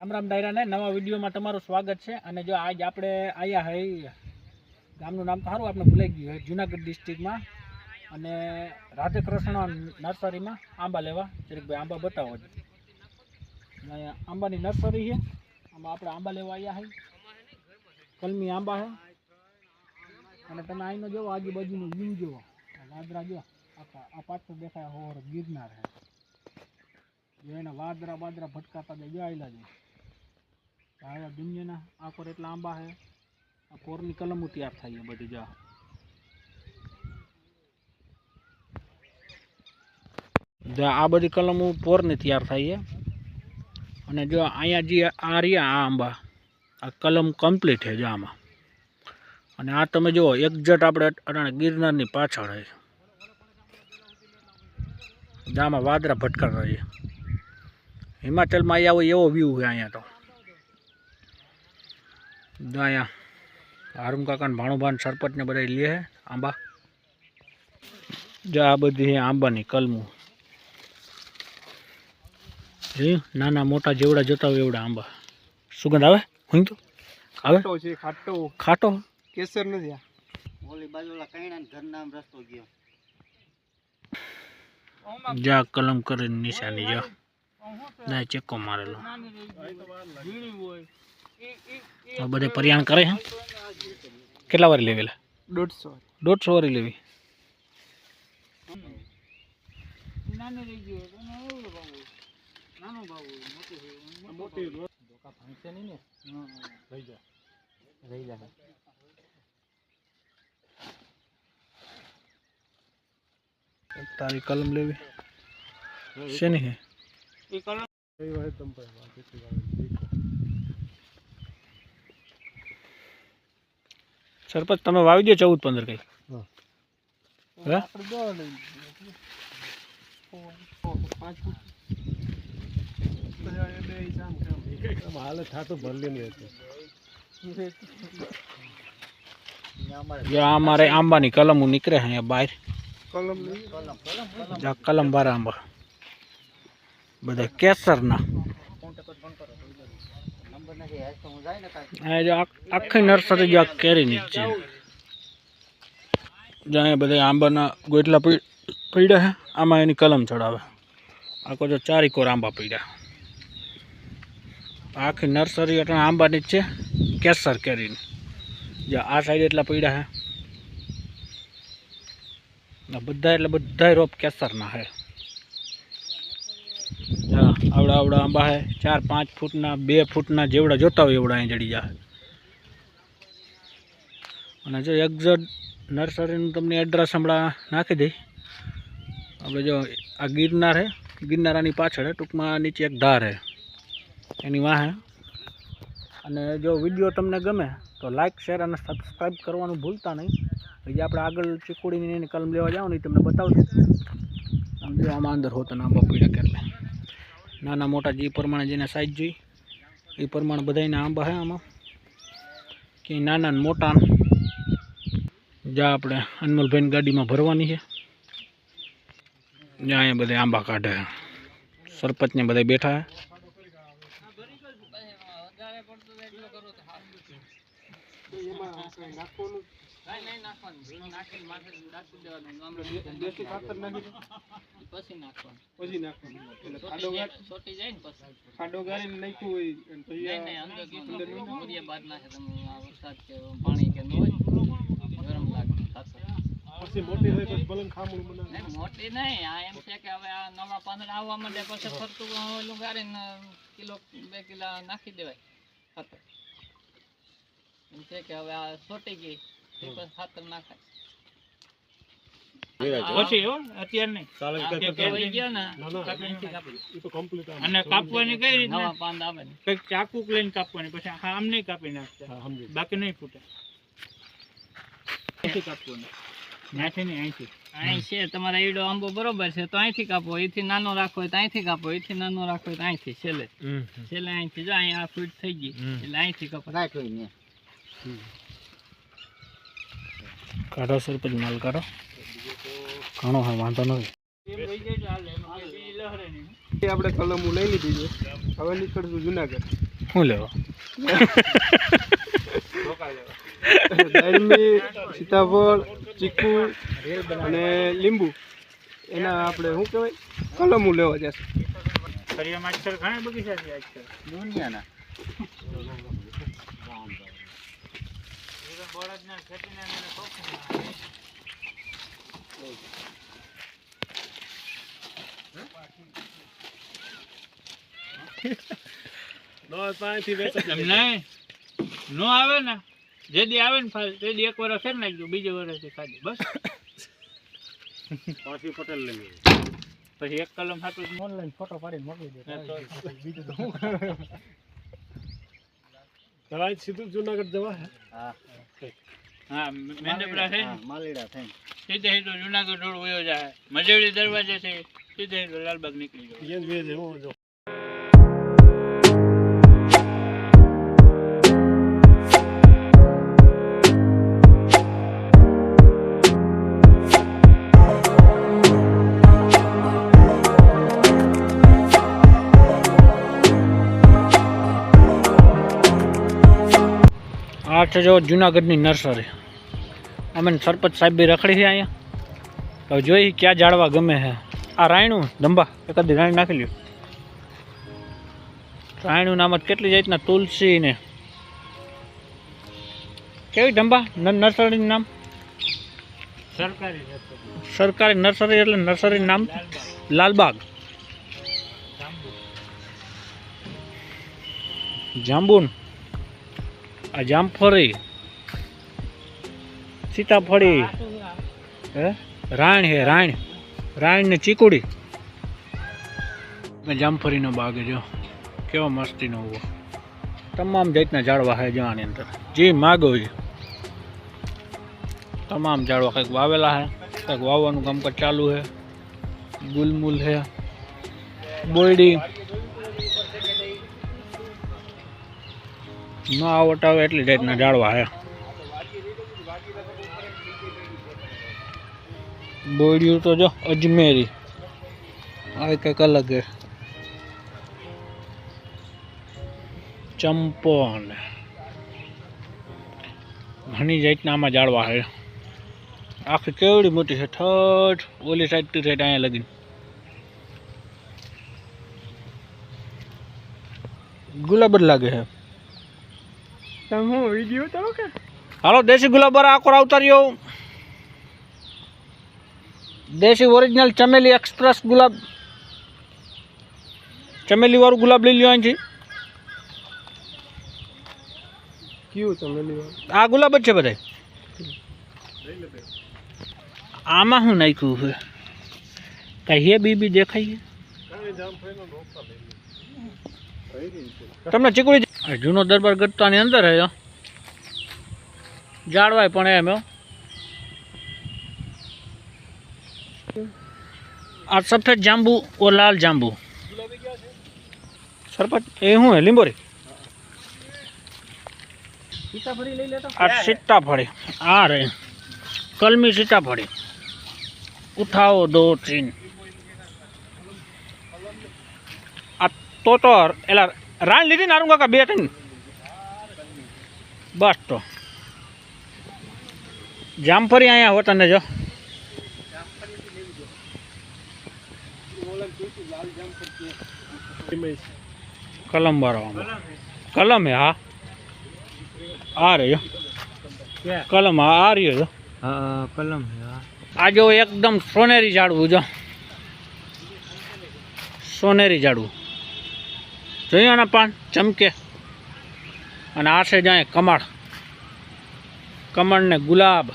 રામ રામ ડાયરાને, નવા વિડીયોમાં તમારું સ્વાગત છે. અને જો આજ આપણે આવ્યા હઈ, ગામનું નામ તો સારું આપણે ભૂલાઈ ગયું હોય જુનાગઢ ડિસ્ટ્રિક્ટમાં અને રાધે કૃષ્ણ નર્સરીમાં આંબા લેવા. જરીકભાઈ, આંબા બતાવો અને આંબાની નર્સરી છે. આમાં આપણે આંબા લેવા આવ્યા હઈ. કલમી આંબા છે અને તમે અહીંનો જોવો, આજુબાજુનું વ્યૂ જોવો. વાદરા જો આ પાછળ દેખાય હોર ગિરનાર છે એના વાદરા બાદરા ભટકાતા જાય જો આયલા છે આવા દુનિયાના આ કોર એટલા આંબા છે. આ કોરની કલમો તૈયાર થાય છે બધી જો. જો આ બધી કલમો પોરની તૈયાર થાય અને જો અહીંયા જે આ રહ્યા આ આંબા, આ કલમ કમ્પ્લીટ છે જો આમાં. અને આ તમે જુઓ એક્ઝેક્ટ આપણે અટાણે ગિરનારની પાછળ છે. જામાં વાદરા ભટકાતા છે. હિમાચલમાં આવ્યા હોય એવો વ્યૂ છે અહીંયા તો. જો અહીંયા હારૂમ કાકા ભાણુભાન સરપંચ બધા લે છે આંબા. જો આ બધી આંબાની કલમું. જોયું નાના મોટા જેવડા જોતા હોય એવડા આંબા. સુગંધ આવે? હું તો? આવે? ખાટો ખાટો. ખાટો? કેસર નથી ઓલી બાજુલા કઈણા ઘર નામ રસ્તો ગયો. જા કલમ કરીને નિશાની જો. ના ચેક્કો મારેલો. બધે પરિયાણ કરે હે કેટલા વારી લેવેલા દોઢસો દોઢસો વારી લેવી? તારી કલમ લેવી. શેની હે સરપંચ તમે વાવી દો ચૌદ પંદર કઈ અમારે આંબાની કલમ નીકળે અહીંયા બહાર. કલમ કલમ. બાર આંબા. બધા કેસરના નંબર નથી આજ તો હું જાય ને કાંઈ આ જો આખી નર્સરી જો કેરીની જ છે જો અહીંયા બધા આંબાના ગોટલા પીડ્યા છે આમાં એની કલમ ચડાવે. આખો જો ચારી કોર આંબા પીડ્યા. આખી નર્સરી એટલે આંબાની જ છે કેસર કેરીની. જો આ સાઈડ એટલા પીડ્યા છે બધા એટલે બધા રોપ કેસરના છે આવડા આવડા આંબા હે. ચાર પાંચ ફૂટના, બે ફૂટના જેવડા જોતા હોય એવડા અહીં જડી જાય. અને જો એક્ઝેટ નર્સરીનું તમને એડ્રેસ હમણાં નાખી દઈ. આપણે જો આ ગિરનાર હે, ગિરનારાની પાછળ હે, ટૂંકમાં નીચે એક ધાર હે. એની વાહે અને જો વીડિયો તમને ગમે તો લાઇક શેર અને સબસ્ક્રાઈબ કરવાનું ભૂલતા નહીં. હજી આપણે આગળ ચીકુડીની કલમ લેવા જાઓ ને એ તમને બતાવશું. આમ જો આમાં અંદર હોતા આંબા પીડા નાના મોટા જે પ્રમાણે જેને સાઈઝ જોઈ એ પ્રમાણે બધાને આંબા હે આમાં. કે નાના ને મોટા જ્યાં આપણે અનમલભાઈની ગાડીમાં ભરવાની છે. જ્યાં અહીંયા બધા આંબા કાઢે સરપંચને બધા બેઠા છે દેશી ખાતર નાખી દે. પછી નાખવાનું. એટલે ખાડો ગાળ- ખાડો ગાળીને નાખ્યું હોય અને પછી આ અંદર પછી મોટી હોય પછી ભલે ખામણું બનાવે. મોટી નહીં આ એમ છે કે હવે આ નવા પાંદડા આવવા માંડે પછી ફરતું ઓલું ગાળીને કિલો બે કિલો નાખી દેવાય ખાતર. એમ છે કે હવે આ સોટી ગઈ પછી ખાતર નાખાય. અને કાપવાની કઈ ચાકુ લઈને કાપવાની પછી આમ નહીં કાપી નાખતા. બાકી નહીં ફૂટે. તમારા ઈડો આંબો બરોબર છે તો અહીંથી કાપો. અહીંથી નાનો રાખો હોય તો અહીંથી કાપો. અહીંથી નાનો રાખો તો અહીંથી છેલ્લે. છેલ્લે અહીંથી જો અહીં આ ફીટ થઈ ગઈ. એટલે અહીંથી કાપો. રાખો ને કાઢો સરપંચ માલ કાઢો. ઘણો હા વાંધો નથી આપણે કલમો લઈ લીધી છે. હવે નીકળશું જુનાગઢ. શું લેવા? દાળમી સીતાફળ ચીકુ અને લીંબુ. એના આપણે શું કહેવાય? કલમો લેવા જશે. ફરિયામાં આજકાલ ઘણા બગીચા છે આજકાલ દુનિયાના બળદના ખેતીના શોખ એમ નહીં નો આવે ને જે દી આવે ને ફાલ તે દી એક વર્ષ ફેર નાખજો બીજે વર્ષથી ખાધી બસ. પછી એક કલમ હાટું ઓનલાઈન ફોટો પાડીને મોકલી દે તો. બીજું સીધું જુનાગઢ જવા હા? હા મેંદપરા ને? માલીડા થઈને. સીધે સીધો જુનાગઢ રોડ વયો જાય. મજેડી દરવાજે છે સીધે સીધો લાલબાગ નીકળી જાય છે જો જુનાગઢની નર્સરી. અમે સરપંચ સાહેબ બી રખડી છે અહીંયા. હવે જોઈ ક્યાં જાળવા ગમે છે. આ રાયણું ધંબા એકાદી રાયણ નાખી લ્યો. રાયણું નામ કેટલી જાતના તુલસી ને. કેવી ધંબા નર્સરીનું નામ? સરકારી સરકારી નર્સરી એટલે નર્સરીનું નામ? લાલબાગ. જાંબુન. આ જામફળી સીતાફળી હે? રાણ હે, રાણ. રાણ ને ચીકુડી. જામફળીનો બાગ જો. કેવો મસ્તીનો ઊભો. તમામ જાતના ઝાડવા છે આની અંદર. જે માગો છે. તમામ ઝાડવા કંઈક વાવેલા છે કંઈક વાવવાનું કામકાજ ચાલુ છે ગુલમુલ છે બોયડી. ન આવટ આવે એટલી જાતના જાળવા હે. બોડ્યું તો જો અજમેરી. આ કંઈક અલગ છે ચંપો ને ઘણી જાતના આમાં જાળવા હે. આખી કેવડી મોટી છે. ઠઠ ઓલી સાઈડથી સાઈડ અહીંયા લગી ગુલાબ જ લાગે છે તમે વીડિયો તો કે? હાલો દેશી ગુલાબર આકોર અવતાર્યો દેશી ઓરિજિનલ ચમેલી એક્સપ્રેસ ગુલાબ. ચમેલી વાળું ગુલાબ લઈ લ્યો અહીંથી. કયું ચમેલી આ ગુલાબ જ છે બધા આમાં શું નાખ્યું છે? કહીએ બીબી દેખાઈએ તમને ચીકડી જૂનો દરબાર ગઢતાની અંદર હે હો. જાળવાય પણ એમ હો. આ સફેદ જાંબુ ઓ લાલ જાંબુ. સરપંચ એ શું હે લીંબોરી? આ સીતાફળી આ રે. કલમી સીતાફળી. ઉઠાવો દો ત્રીન આ તોતર એલા રાણ લીધી નારું કાકા બે ત્રણ. બસ તો. જામફરી અહીંયા હો તને જો. કલમ બારવામાં કલમ હે હા. આ રહ્યો કલમ હા આ રહ્યો જો. હા કલમ આ જો એકદમ સોનેરી ઝાડવું જો. સોનેરી ઝાડવું. આના પાન ચમકે. અને આ છે જાય કમળ. કમળને ગુલાબ.